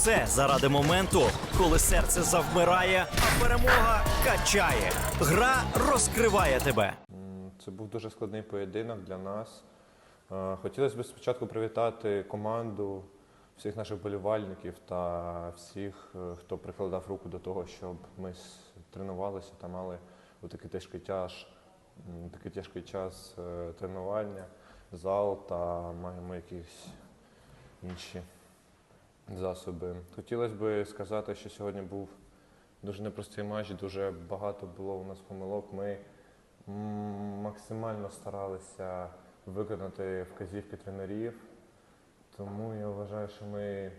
все заради моменту, коли серце завмирає, а перемога качає. Гра розкриває тебе. Це був дуже складний поєдинок для нас. Е, Хотілося б спочатку привітати команду, всіх наших болівальників та всіх, е, хто прикладав руку до того, щоб ми тренувалися та мали такий тяжкий тяж, такий тяжкий час е, тренування, зал та маємо якісь інші засоби. Хотілося б сказати, що сьогодні був дуже непростий матч, дуже багато було у нас помилок. Ми максимально старалися виконати вказівки тренерів, тому я вважаю, що ми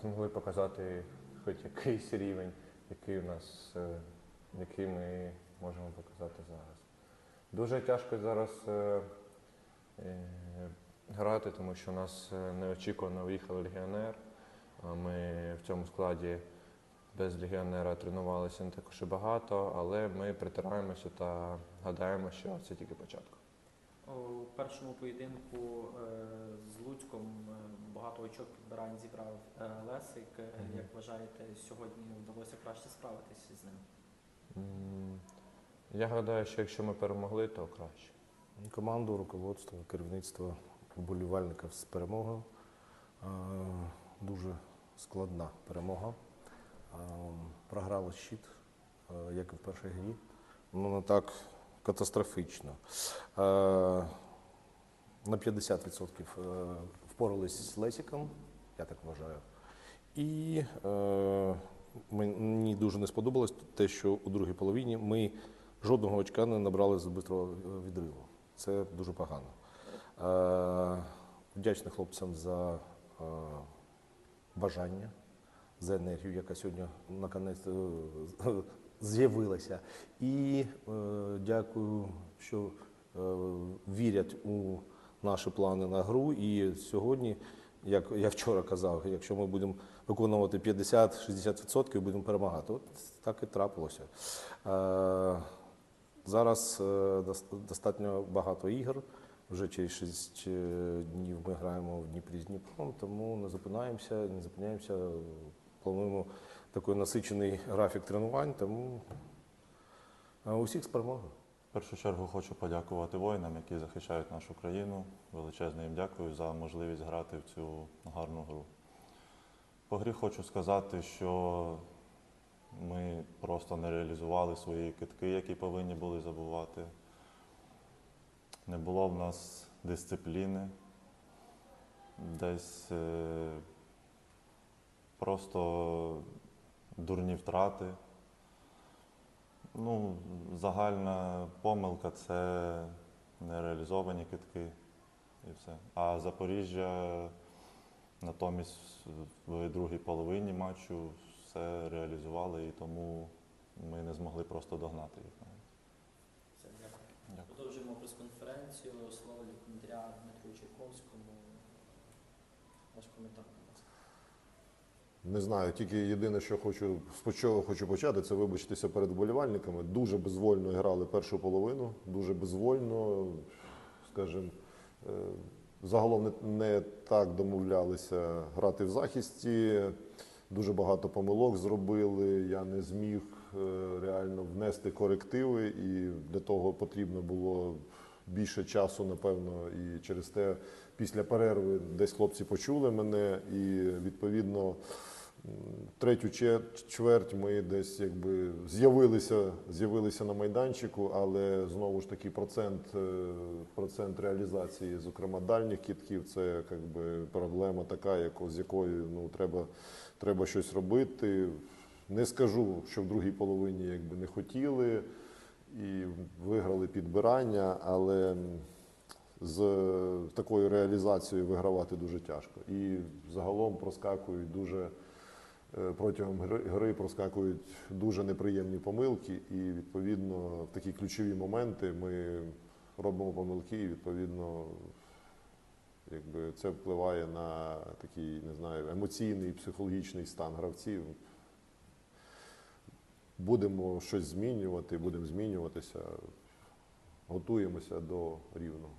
змогли показати хоч якийсь рівень, який у нас, е, який ми можемо показати зараз. Дуже тяжко зараз е, е, грати, тому що у нас неочікувано виїхав легіонер. Ми в цьому складі без легіонера тренувалися не також і багато, але ми притираємося та гадаємо, що це тільки початок. У першому поєдинку е, з Луцьком е, багато очок підбирань зібрав е, Лесик. Як вважаєте, сьогодні вдалося краще справитися з ним? Я гадаю, що якщо ми перемогли, то краще. Команду, руководство, керівництво вболівальників з перемогою. Дуже складна перемога. Програли щит, е, як і в першій грі. Ну, не так катастрофічно. Е, На 50% е, впорались з Лесіком, я так вважаю. І мені дуже не сподобалось те, що у другій половині ми жодного очка не набрали з бистрого відриву. Це дуже погано. Вдячний хлопцям за бажання, за енергію, яка сьогодні наконець е, з'явилася. І е, дякую, що е, вірять у наші плани на гру. І сьогодні, як я вчора казав, якщо ми будемо виконувати 50-60%, будемо перемагати. От так і трапилося. Е, Зараз е, достатньо багато ігор. Вже через 6 днів ми граємо в Дніпрі з Дніпром, тому не зупинаємося, не зупиняємося. Плануємо такий насичений графік тренувань, тому е, усіх з перемогою. В першу чергу хочу подякувати воїнам, які захищають нашу країну. Величезне їм дякую за можливість грати в цю гарну гру. По грі хочу сказати, що ми просто не реалізували свої китки, які повинні були забувати. Не було в нас дисципліни. Десь е, просто дурні втрати. Ну, загальна помилка це нереалізовані китки і все. А Запоріжжя натомість в другій половині матчу все реалізували і тому ми не змогли просто догнати їх навіть. Все, дякую. Дякую. Продовжуємо прес-конференцію. Слово для коментаря Дмитру Чайковському. Ваш коментар, будь ласка. Не знаю, тільки єдине, що хочу з чого хочу почати, це вибачитися перед вболівальниками. Дуже безвольно грали першу половину, дуже безвольно, скажімо, е, загалом не, не так домовлялися грати в захисті. Дуже багато помилок зробили. Я не зміг е, реально внести корективи, і для того потрібно було більше часу, напевно, і через те після перерви десь хлопці почули мене, і відповідно. Третю чверть ми десь якби з'явилися, з'явилися на майданчику, але знову ж таки процент, е, процент реалізації, зокрема дальніх кітків, це якби проблема така, яко, з якою ну, треба, треба щось робити. Не скажу, що в другій половині якби не хотіли і виграли підбирання, але з такою реалізацією вигравати дуже тяжко. І загалом проскакують дуже е, протягом гри, проскакують дуже неприємні помилки, і відповідно в такі ключові моменти ми робимо помилки, і відповідно. Якби це впливає на такий, не знаю, емоційний, психологічний стан гравців. Будемо щось змінювати, будемо змінюватися, готуємося до рівного.